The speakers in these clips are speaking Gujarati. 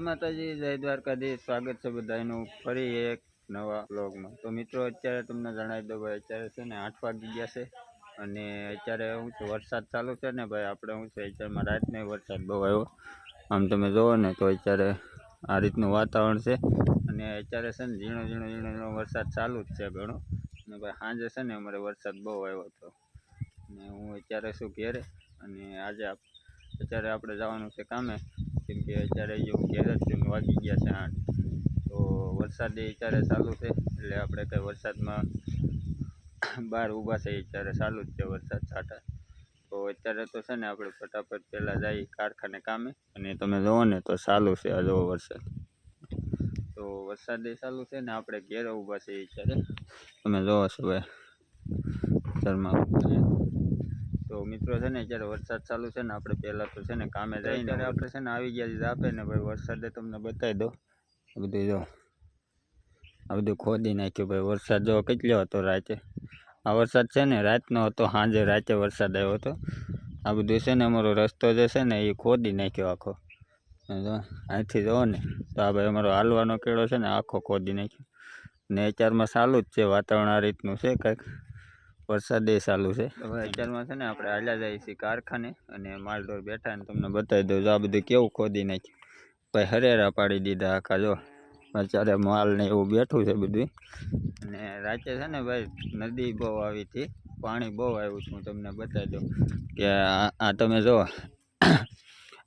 માતાજી, જય દ્વારકાધીશ. સ્વાગત છે બધાનું ફરી એક નવા બ્લોગમાં તો મિત્રો, અત્યારે તમને જણાવી દઉં ભાઈ, અત્યારે છે ને આઠ વાગી ગયા છે અને અત્યારે હું છે, વરસાદ ચાલુ છે ને ભાઈ, આપણે હું છે, અત્યારમાં રાતને વરસાદ બહુ આવ્યો. આમ તમે જુઓ ને તો અત્યારે આ રીતનું વાતાવરણ છે અને અત્યારે છે ને ઝીણો ઝીણો ઝીણો ઝીણો વરસાદ ચાલુ જ છે ઘણો. અને ભાઈ, સાંજે છે ને અમારે વરસાદ બહુ આવ્યો હતો. અને હું અત્યારે શું ઘેરે અને આજે અત્યારે આપણે જવાનું છે કામે. કેમ કે અત્યારે એવું ઘેર છે વાગી ગયા છે આઠ. તો વરસાદ એ અત્યારે ચાલુ છે, એટલે આપણે કંઈ વરસાદમાં બહાર ઊભા છે અત્યારે ચાલુ જ છે વરસાદ છાંટા. તો અત્યારે તો છે ને આપણે ફટાફટ પહેલાં જઈએ કારખાને કામે, અને તમે જુઓ ને તો ચાલુ છે આ જુઓ વરસાદ. તો વરસાદ એ ચાલુ છે ને આપણે ઘેર ઊભા છે અત્યારે. તમે જુઓ છો ભાઈ. ઘરમાં તો મિત્રો છે ને અત્યારે વરસાદ ચાલુ છે ને આપણે પહેલાં તો છે ને કામે જઈને આપણે છે ને આવી ગયા છીએ આપે ને ભાઈ વરસાદે તમને બતાવી દો આ બધું જો આ બધું ખોદી નાખ્યું ભાઈ. વરસાદ જો કેટલો હતો રાતે? આ વરસાદ છે ને રાતનો હતો સાંજે રાતે વરસાદ આવ્યો હતો. આ બધું છે ને અમારો રસ્તો જે છે ને એ ખોદી નાખ્યો આખો. જો અહીંથી જુઓ ને તો આ ભાઈ અમારો હાલવાનો કેળો છે ને આખો ખોદી નાખ્યો. ને અત્યારમાં ચાલુ જ છે વાતાવરણ આ રીતનું છે કંઈક. વરસાદ એ ચાલુ છે. હવે અત્યારમાં છે ને આપણે હાલ્યા જઈએ છીએ કારખાને અને માલઢોર બેઠા ને તમને બતાવી દઉં જો આ બધું કેવું ખોદી નાખ્યું. ભાઈ હરેરા પાડી દીધા આખા જો. અત્યારે માલ ને એવું બેઠું છે બધું અને રાતે છે ને ભાઈ નદી બહુ આવી હતી, પાણી બહુ આવ્યું છે, હું તમને બતાવી દઉં કે આ તમે જુઓ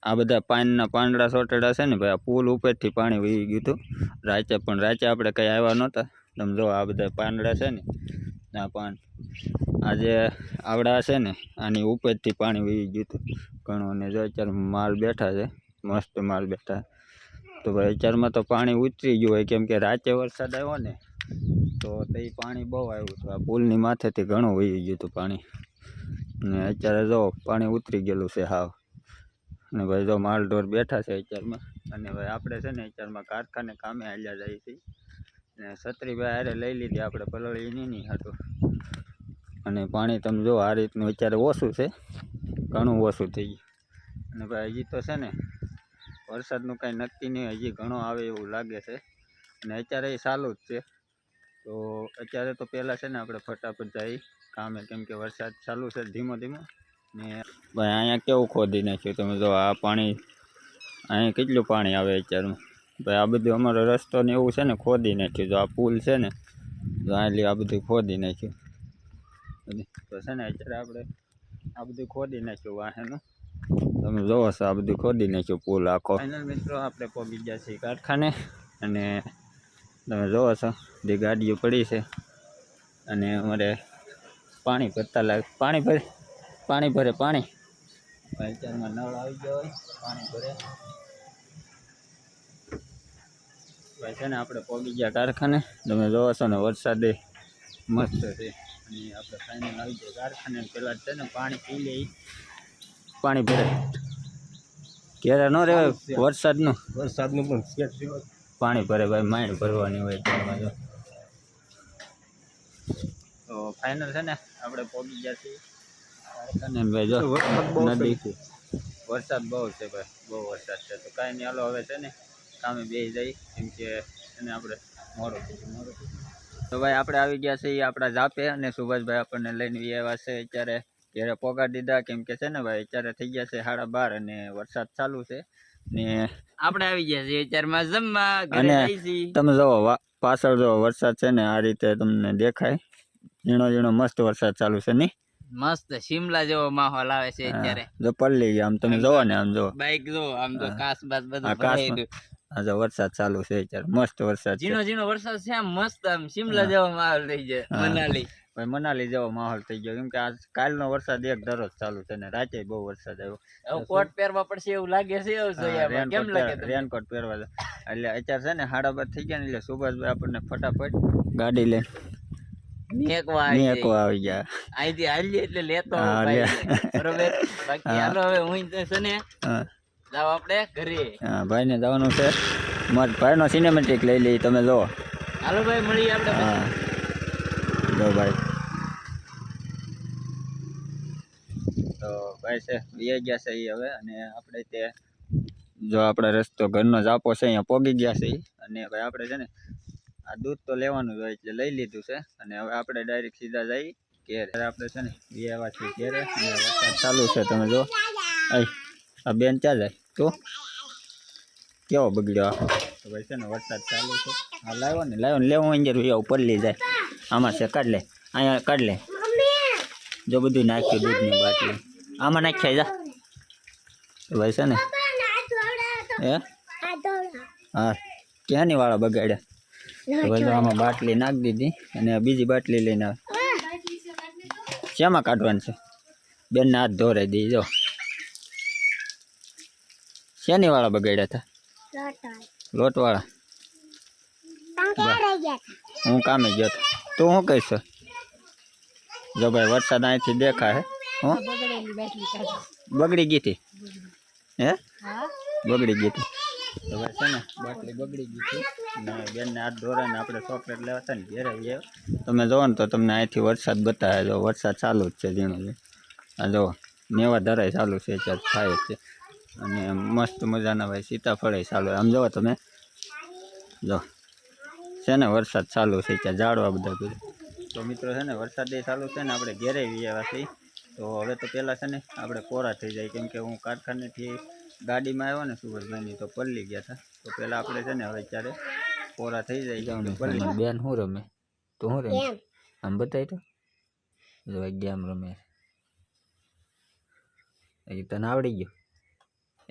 આ બધા પાનના પાંદડા સોટેડા છે ને ભાઈ, આ પુલ ઉપરથી પાણી વહી ગયું હતું. રાતે પણ રાતે આપણે કંઈ આવ્યા નહોતા. તમે જો આ બધા પાંદડા છે ને, આ પાન આ જે આવડા છે ને, આની ઉપરથી પાણી વહી ગયું હતું. ઘણું અને જો અત્યારે માલ બેઠા છે, મસ્ત માલ બેઠા તો ભાઈ અત્યારમાં તો પાણી ઉતરી ગયું હોય, કેમ કે રાતે વરસાદ આવ્યો ને, તો તે પાણી બહુ આવ્યું હતું. આ પુલની માથેથી ઘણું વહી ગયું હતું પાણી. ને અત્યારે જો પાણી ઉતરી ગયેલું છે હાવ. અને ભાઈ જો માલ ઢોર બેઠા છે અત્યારમાં. અને ભાઈ આપણે છે ને અત્યારમાં કારખાને કામે હાલ્યા જાય છે ને છત્રીભાઈ હારે લઈ લીધી આપણે પલળી નહીં હતું અને પાણી તમે જો આ રીતનું અત્યારે ઓછું છે. ઘણું ઓછું થઈ ગયું. અને ભાઈ હજી તો છે ને વરસાદનું કાંઈ નક્કી નહીં, હજી ઘણો આવે એવું લાગે છે. અને અત્યારે એ ચાલુ જ છે. તો અત્યારે તો પહેલાં છે ને આપણે ફટાફટ જઈ કામે કેમ કે વરસાદ ચાલુ છે ધીમો ધીમો. ને ભાઈ અહીંયા કેવું ખોદી નાખ્યું તમે જો, આ પાણી, અહીંયા કેટલું પાણી આવે અત્યારમાં? ભાઈ આ બધું અમારો રસ્તો ને એવું છે ને ખોદી નાખ્યું. જો આ પુલ છે ને તો આ આ બધું ખોદી નાખ્યું. બધું. તો છે ને અત્યારે આપણે આ બધું ખોદી નાખ્યું વાહેનું તમે જોવો છો આ બધું ખોદી નાખ્યું પુલ આખો. ફાઇનલ મિત્રો આપણે પહોંચી ગયા છીએ કારખાને અને તમે જોવો છો બધી ગાડીઓ પડી છે અને અમારે પાણી ભરતા લાગે, પાણી ભરે પાણી ભરે પાણી. અત્યારમાં નળ આવી ગયો હોય, પાણી ભરે. ભાઈ છે ને આપણે પહોંચી ગયા કારખાને. તમે જોવો છો ને વરસાદે મસ્ત છે. અને આપણે ફાઇનલ આવી જાય કારખાને પહેલાં છે ને પાણી પી લઈ પાણી ભરે. ઘેરા ન રહેવાય વરસાદનું. વરસાદનું પણ પાણી ભરે ભાઈ માઇન્ડ ભરવાની હોય ત્યારમાં જો. તો ફાઇનલ છે ને આપણે પહોંચી ગયા છીએ. કારખાને ભાઈ જો વરસાદ બહુ નદી છે વરસાદ બહુ છે ભાઈ બહુ વરસાદ છે. તો કાંઈ નહીં હાલો હવે છે ને કામે બે જઈ. કેમ કે એને આપણે મોડું થઈ મોડું. તો ભાઈ આપણે આવી ગયા છીએ આપણા જાપે અને સુભાષભાઈ આપણને લઈને આવ્યા છે. અત્યારે ઘેરે પોગાડી દીધા કેમ કે છે ને ભાઈ અત્યારે થઈ ગયા છે સાડા બાર અને વરસાદ ચાલુ છે. ને આપણે આવી ગયા છીએ અત્યારમાં જમવા અને તમે જુઓ પાછળ જો વરસાદ છે ને આ રીતે તમને દેખાય. ઝીણો ઝીણો મસ્ત વરસાદ ચાલુ છે નહીં મસ્ત શિમલા જેવો માહોલ આવે છે અત્યારે. જો પલ્લી ગયા. આમ તમે જોવો ને આમ જો બાઈક જો આમ તો કાસ બાસ બધું કાચ ભરાઈ ગયું. આ જો વરસાદ ચાલુ છે અત્યારે. મસ્ત વરસાદ ઝીણો ઝીણો વરસાદ છે આમ મસ્ત આમ શિમલા જેવો માહોલ થઈ જાય મનાલી. ભાઈ મનાલી જેવો માહોલ થઈ ગયો. કેમ કે આજ કાલનો વરસાદ એક દરરોજ ચાલુ છે ને રાતે બહુ વરસાદ આવ્યો. કોટ પહેરવા પડશે એવું લાગે છે એવું કેમ લાગે રેનકોટ પહેરવા એટલે અત્યારે છે ને સાડા બાર થઈ ગયા ને એટલે સુભાષભાઈ આપણને ફટાફટ ગાડી લે મેકવા આવી આવી ગયા. અહીંથી હાલીએ એટલે લેતો. બરોબર? બાકી હાલો હવે હું છે ને હા. જાવ આપણે ઘરે. હા ભાઈને જવાનું છે. મારા ભાઈનો સિનેમેટિક લઈ લઈ તમે લો હાલો ભાઈ મળીએ આપણે હા. જો ભાઈ. તો ભાઈ છે બે ગયા છે એ હવે અને આપણે તે જો આપણે રસ્તો ઘરનો જ આપો છે અહીંયા પોગી ગયા છે. અને ભાઈ આપણે છે ને આ દૂધ તો લેવાનું જ હોય એટલે લઈ લીધું છે. અને હવે આપણે ડાયરેક્ટ સીધા જઈ ઘેર. આપણે છે ને બે આવ્યા ઘેરે વરસાદ ચાલુ છે તમે જો આ બેન ક્યાં જાય? તું? કેવો બગડ્યો તો ભાઈ છે ને વરસાદ ચાલુ છે. હા, લાવ્યો ને લાવ્યો ને, લેવું અંજર આવું પડલી જાય. આમાં છે, કાઢ લે. અહીંયા કાઢ લે. જો બધું નાખ્યું દૂધની બાટલી. આમાં નાખ્યા જા. તો ભાઈ છે ને? હે? હા, ક્યાંની વાળા બગાડ્યા? ભાઈ આમાં બાટલી નાખી દીધી અને બીજી બાટલી લઈને આવે. શેમાં કાઢવાનું છે? બેનને હાથ ધોરાઈ દઈ જો. શેની વાળા બગાડ્યા હતા લોટવાળા. હું કામે ગયો હતો તું શું કહીશ? જો ભાઈ વરસાદ અહીંથી દેખાય હું? બગડી ગઈ હતી. હે? બગડી ગઈ હતી. તો ભાઈ છે ને બાટલી બગડી ગઈ હતી. ને બેનને હાથ ધોરાઈને આપણે ચોકલેટ લેવા હતા ને ઘેરે ગયા તમે જોવો ને તો તમને અહીંથી વરસાદ બતાવે. જો વરસાદ ચાલુ જ છે ઝીણો આ જો મેવા ધરાય ચાલુ છે ત્યાં થાય છે. અને મસ્ત મજાના ભાઈ સીતાફળે ચાલુ આમ જોવો તમે. જો. છે ને વરસાદ ચાલુ છે ત્યાં ઝાડવા બધા બધું. તો મિત્રો છે ને વરસાદ ચાલુ છે ને આપણે ઘેરે છીએ. તો હવે તો પહેલાં છે ને આપણે કોરા થઈ જાય કેમ કે હું કારખાનેથી ગાડીમાં આવ્યો ને સુભાષભાઈની તો પલ્લી ગયા હતા. તો પહેલાં આપણે છે ને હવે ત્યારે કોરા થઈ જાય જાઉં પલ્લી બેન શું રમે? તો શું રમે આમ બતાવી તો. ગેમ રમે હજી તને આવડી ગયું?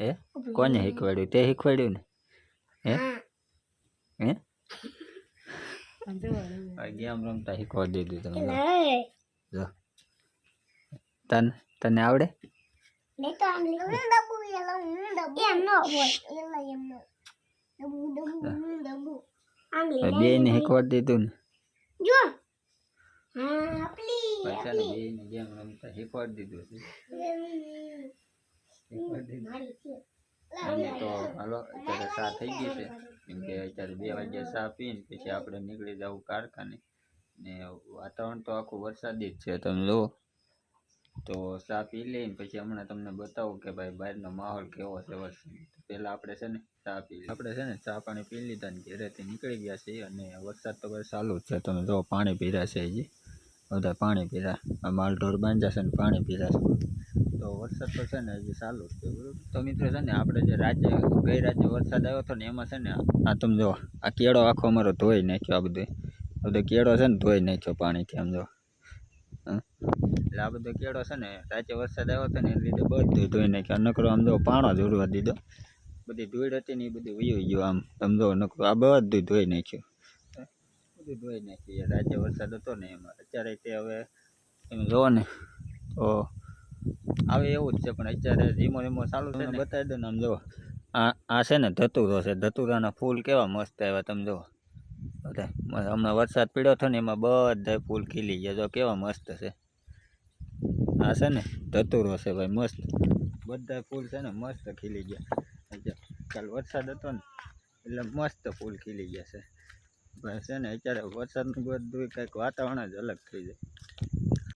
એ કોને શીખવાડ્યું તે શીખવાડ્યું ને હે હે ગેમ રમતા શીખવાડી દીધું તમે જો તને તને આવડે બે ને શીખવાડી દીધું ને પૈસા ને બે ને ગેમ રમતા શીખવાડી દીધું તો હાલો અત્યારે સા થઈ ગઈ છે. કેમ કે અત્યારે બે વાગ્યા ચા પીને પછી આપણે નીકળી જવું કારખાને. ને વાતાવરણ તો આખું વરસાદી જ છે તમે જુઓ. તો સા પી લઈને પછી હમણાં તમને બતાવું કે ભાઈ બહારનો માહોલ કેવો છે વરસાદ. પહેલાં આપણે છે ને ચા પી આપણે છે ને ચા પાણી પી લીધા ને ઘરેથી નીકળી ગયા છીએ અને વરસાદ તો બસ ચાલુ જ છે. તમે જો પાણી પીરા છે હજી. બધા પાણી પીરા આ માલઢોર બાંધ્યા છે ને પાણી પીરા છે. તો વરસાદ તો છે ને હજી ચાલુ જ છે તો મિત્રો છે ને આપણે જે રાજ્ય, ગઈ રાજ્ય વરસાદ આવ્યો હતો ને એમાં છે ને આ તમે જો આ કેળો આખો અમારો ધોઈ નાખ્યો આ બધો. બધો કેળો છે ને ધોઈ નાખ્યો પાણીથી, આમ જો? એટલે આ બધો કેળો છે ને રાજ્ય વરસાદ આવ્યો હતો ને એને લીધે બધું ધોઈ નાખ્યો. નકરો આમ જો પાણો જ દીધો. બધી ધૂળ હતી ને એ બધી વયું ગયું આમ. આમ જો નકરો આ બધું ધોઈ નાખ્યું. બધું ધોઈ નાખ્યું. રાજ્ય વરસાદ હતો ને એમાં. અત્યારે તે હવે, તમે જુઓ ને, તો આવે એવું જ છે પણ અત્યારે ધીમો ધીમો ચાલુ છે ને. બતાવી દો ને આમ જુઓ. આ આ છે ને ધતુરો છે ધતુરાના ફૂલ કેવા મસ્ત આવ્યા તમે જુઓ. બધા હમણાં વરસાદ પીડ્યો હતો ને એમાં બધા ફૂલ ખીલી ગયા. જો કેવા મસ્ત છે. આ છે ને ધતુરો છે ભાઈ મસ્ત. બધા ફૂલ છે ને મસ્ત ખીલી ગયા. જો, કાલ વરસાદ હતો ને એટલે મસ્ત ફૂલ ખીલી ગયા છે. ભાઈ છે ને અત્યારે વરસાદનું બધું કંઈક વાતાવરણ જ અલગ થઈ જાય.